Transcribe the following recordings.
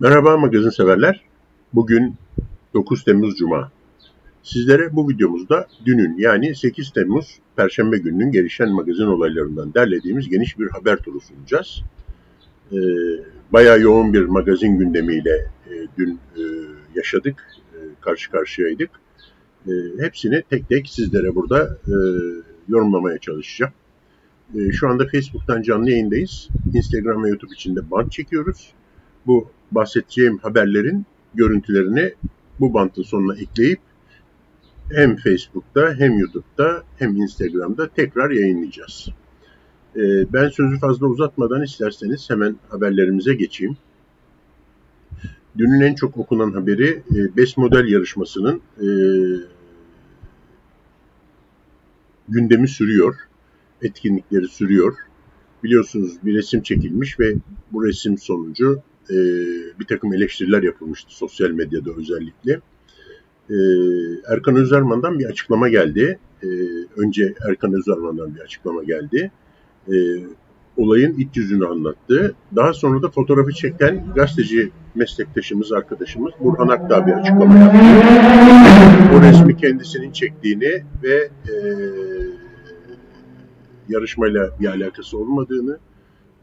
Merhaba magazin severler. Bugün 9 Temmuz Cuma. Sizlere bu videomuzda dünün yani 8 Temmuz Perşembe gününün gelişen magazin olaylarından derlediğimiz geniş bir haber turu sunacağız. Ee, bayağı yoğun bir magazin gündemiyle e, dün e, yaşadık, e, karşı karşıyaydık. E, hepsini tek tek sizlere burada e, yorumlamaya çalışacağım. E, şu anda Facebook'tan canlı yayındayız. Instagram ve YouTube için de band çekiyoruz. Bu bahsedeceğim haberlerin görüntülerini bu bantın sonuna ekleyip hem Facebook'ta hem YouTube'da hem Instagram'da tekrar yayınlayacağız. Ee, ben sözü fazla uzatmadan isterseniz hemen haberlerimize geçeyim. Dünün en çok okunan haberi e, BES model yarışmasının e, gündemi sürüyor. Etkinlikleri sürüyor. Biliyorsunuz bir resim çekilmiş ve bu resim sonucu e, bir takım eleştiriler yapılmıştı sosyal medyada özellikle. E, Erkan Özerman'dan bir açıklama geldi. E, önce Erkan Özerman'dan bir açıklama geldi. E, olayın iç yüzünü anlattı. Daha sonra da fotoğrafı çeken gazeteci meslektaşımız, arkadaşımız Burhan Akdağ bir açıklama yaptı. O resmi kendisinin çektiğini ve e, yarışmayla bir alakası olmadığını,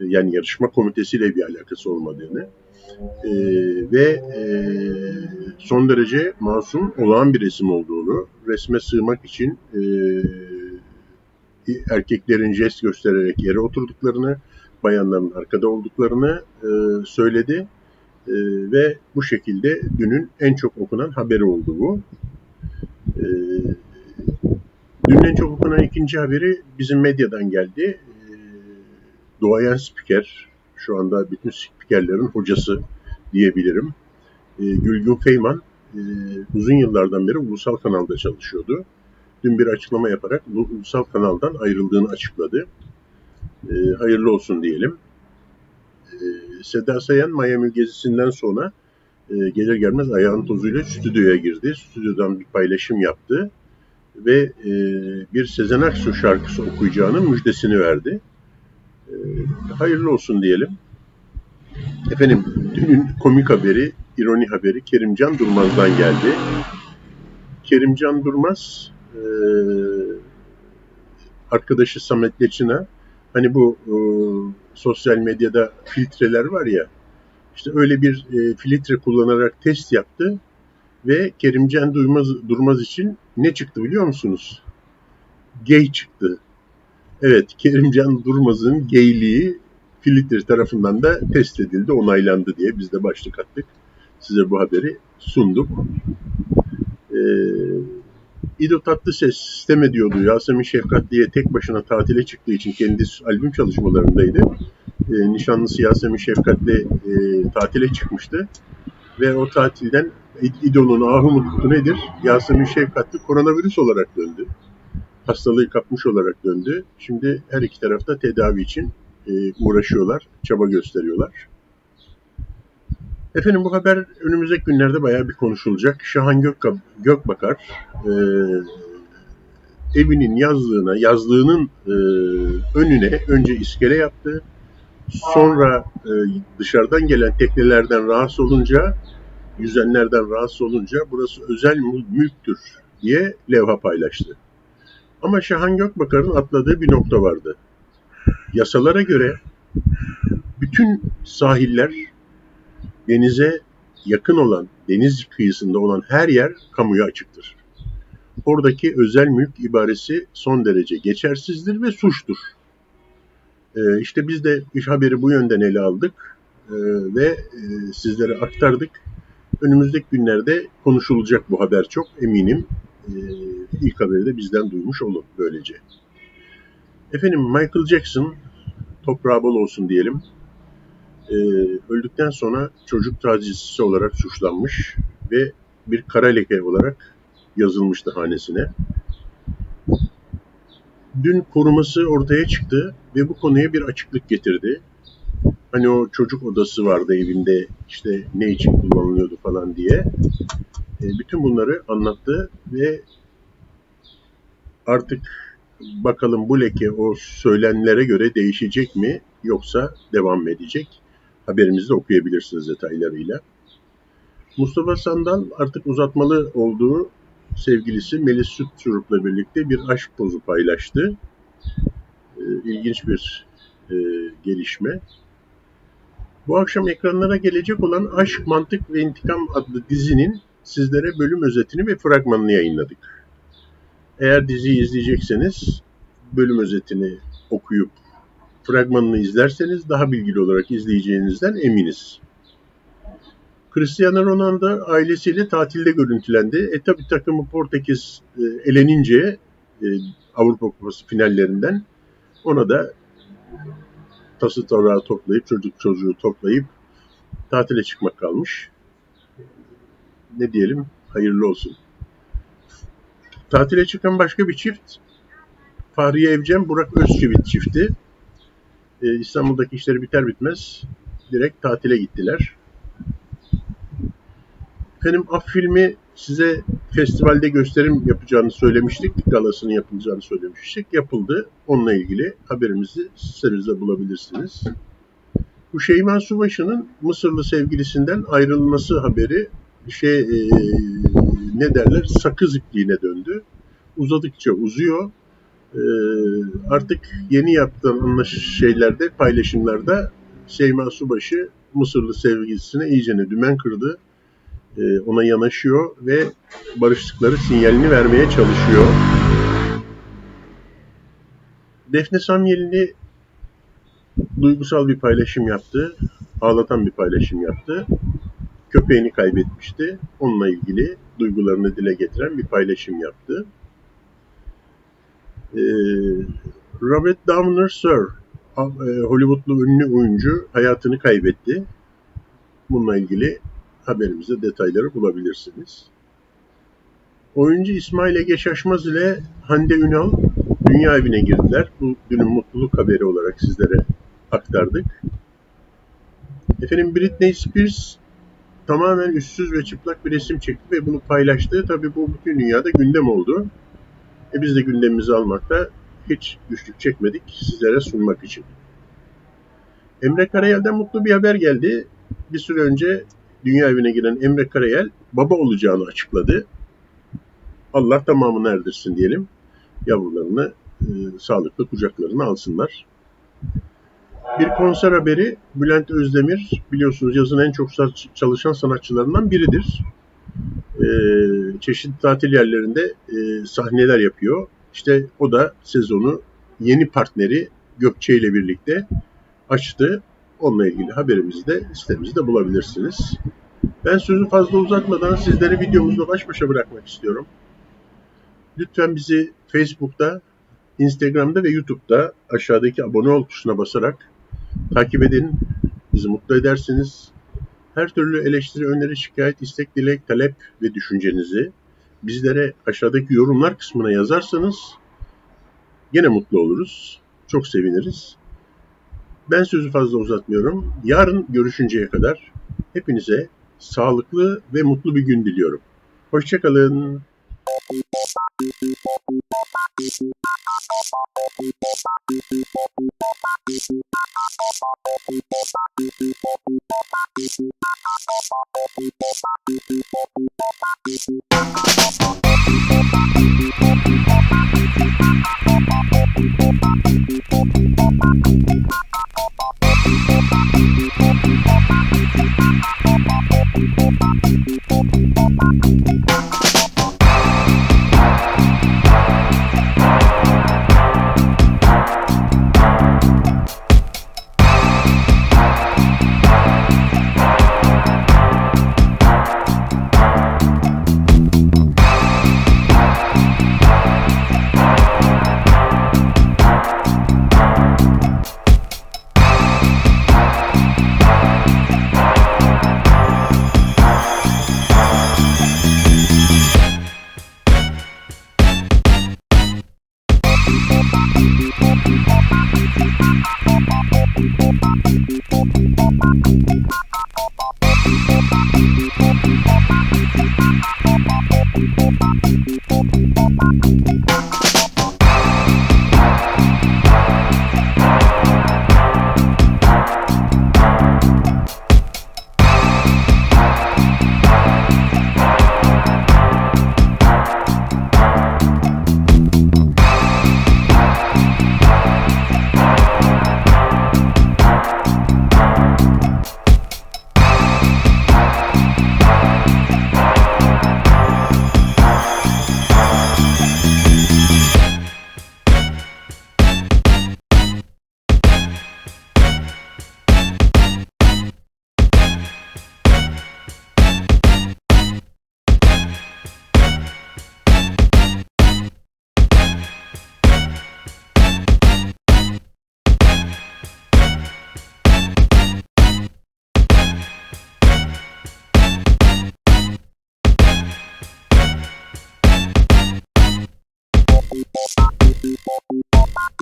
yani yarışma komitesiyle bir alakası olmadığını e, ve e, son derece masum olağan bir resim olduğunu, resme sığmak için e, erkeklerin jest göstererek yere oturduklarını, bayanların arkada olduklarını e, söyledi e, ve bu şekilde dünün en çok okunan haberi oldu bu. E, dünün en çok okunan ikinci haberi bizim medyadan geldi. Doğayan spiker, şu anda bütün spikerlerin hocası diyebilirim. E, Gülgün Feyman e, uzun yıllardan beri ulusal kanalda çalışıyordu. Dün bir açıklama yaparak ulusal kanaldan ayrıldığını açıkladı. E, hayırlı olsun diyelim. E, Seda Sayan Miami gezisinden sonra e, gelir gelmez ayağın tozuyla stüdyoya girdi. Stüdyodan bir paylaşım yaptı ve e, bir Sezen Aksu şarkısı okuyacağının müjdesini verdi. E, hayırlı olsun diyelim. Efendim dünün komik haberi, ironi haberi Kerimcan Durmaz'dan geldi. Kerimcan Durmaz e, arkadaşı Samet Leçin'a hani bu e, sosyal medyada filtreler var ya işte öyle bir e, filtre kullanarak test yaptı ve Kerimcan Durmaz, Durmaz için ne çıktı biliyor musunuz? Gay çıktı. Evet, Kerimcan Durmaz'ın gayliği Filtre tarafından da test edildi, onaylandı diye biz de başlık attık. Size bu haberi sunduk. Ee, İdo Tatlıses sistem ediyordu. Yasemin Şefkatli'ye tek başına tatile çıktığı için kendi albüm çalışmalarındaydı. Ee, nişanlısı Yasemin Şefkatli e, tatile çıkmıştı. Ve o tatilden İdo'nun ahı mutlu nedir? Yasemin Şefkatli koronavirüs olarak döndü. Hastalığı kapmış olarak döndü. Şimdi her iki tarafta tedavi için e, uğraşıyorlar, çaba gösteriyorlar. Efendim bu haber önümüzdeki günlerde bayağı bir konuşulacak. Şahan Gök, Gökbakar e, evinin yazlığına, yazlığının e, önüne önce iskele yaptı. Sonra e, dışarıdan gelen teknelerden rahatsız olunca, yüzenlerden rahatsız olunca burası özel mülktür diye levha paylaştı. Ama Şahan Gökbakar'ın atladığı bir nokta vardı. Yasalara göre bütün sahiller denize yakın olan, deniz kıyısında olan her yer kamuya açıktır. Oradaki özel mülk ibaresi son derece geçersizdir ve suçtur. Ee, işte biz de iş haberi bu yönden ele aldık ee, ve e, sizlere aktardık. Önümüzdeki günlerde konuşulacak bu haber çok eminim. Ee, ilk haberi de bizden duymuş olun böylece. Efendim Michael Jackson toprağı bol olsun diyelim. Ee, öldükten sonra çocuk tacizcisi olarak suçlanmış ve bir kara leke olarak yazılmıştı hanesine. Dün koruması ortaya çıktı ve bu konuya bir açıklık getirdi. Hani o çocuk odası vardı evinde işte ne için kullanılıyordu falan diye. E, bütün bunları anlattı ve artık bakalım bu leke o söylenlere göre değişecek mi yoksa devam edecek? haberimizde okuyabilirsiniz detaylarıyla. Mustafa Sandal artık uzatmalı olduğu sevgilisi Melis Sütçurup'la birlikte bir aşk pozu paylaştı. Ee, ilginç bir e, gelişme. Bu akşam ekranlara gelecek olan Aşk, Mantık ve İntikam adlı dizinin sizlere bölüm özetini ve fragmanını yayınladık. Eğer diziyi izleyecekseniz bölüm özetini okuyup fragmanını izlerseniz daha bilgili olarak izleyeceğinizden eminiz. Cristiano Ronaldo ailesiyle tatilde görüntülendi. E tabi takımı Portekiz e, elenince e, Avrupa Kupası finallerinden ona da tası torağı toplayıp çocuk çocuğu toplayıp tatile çıkmak kalmış. Ne diyelim hayırlı olsun. Tatile çıkan başka bir çift Fahriye Evcem, Burak Özçivit çifti. Ee, İstanbul'daki işleri biter bitmez direkt tatile gittiler. Efendim Af filmi size festivalde gösterim yapacağını söylemiştik. Galasını yapılacağını söylemiştik. Yapıldı. Onunla ilgili haberimizi sitemizde bulabilirsiniz. Bu Şeyma Subaşı'nın Mısırlı sevgilisinden ayrılması haberi şey e, ne derler sakız ipliğine döndü. Uzadıkça uzuyor. E, artık yeni yaptığım şeylerde paylaşımlarda Şeyma Subaşı Mısırlı sevgilisine iyicene dümen kırdı. E, ona yanaşıyor ve barıştıkları sinyalini vermeye çalışıyor. Defne Samyeli'ni duygusal bir paylaşım yaptı. Ağlatan bir paylaşım yaptı. Köpeğini kaybetmişti. Onunla ilgili duygularını dile getiren bir paylaşım yaptı. Ee, Robert Downer Sir, Hollywoodlu ünlü oyuncu hayatını kaybetti. Bununla ilgili haberimizde detayları bulabilirsiniz. Oyuncu İsmail Ege Şaşmaz ile Hande Ünal dünya evine girdiler. Bu dünün mutluluk haberi olarak sizlere aktardık. Efendim Britney Spears tamamen üstsüz ve çıplak bir resim çekti ve bunu paylaştı. Tabii bu bütün dünyada gündem oldu. E biz de gündemimizi almakta hiç güçlük çekmedik sizlere sunmak için. Emre Karayel'den mutlu bir haber geldi. Bir süre önce dünya evine giren Emre Karayel baba olacağını açıkladı. Allah tamamını erdirsin diyelim. Yavrularını e, sağlıklı kucaklarına alsınlar. Bir konser haberi Bülent Özdemir biliyorsunuz yazın en çok çalışan sanatçılarından biridir. E, çeşitli tatil yerlerinde e, sahneler yapıyor. İşte o da sezonu yeni partneri Gökçe ile birlikte açtı. Onunla ilgili haberimizi de sitemizde bulabilirsiniz. Ben sözü fazla uzatmadan sizleri videomuzla baş başa bırakmak istiyorum. Lütfen bizi Facebook'ta, Instagram'da ve YouTube'da aşağıdaki abone ol tuşuna basarak takip edin. Bizi mutlu edersiniz. Her türlü eleştiri, öneri, şikayet, istek, dilek, talep ve düşüncenizi bizlere aşağıdaki yorumlar kısmına yazarsanız yine mutlu oluruz. Çok seviniriz. Ben sözü fazla uzatmıyorum. Yarın görüşünceye kadar hepinize sağlıklı ve mutlu bir gün diliyorum. Hoşçakalın. Thank you. Thank you.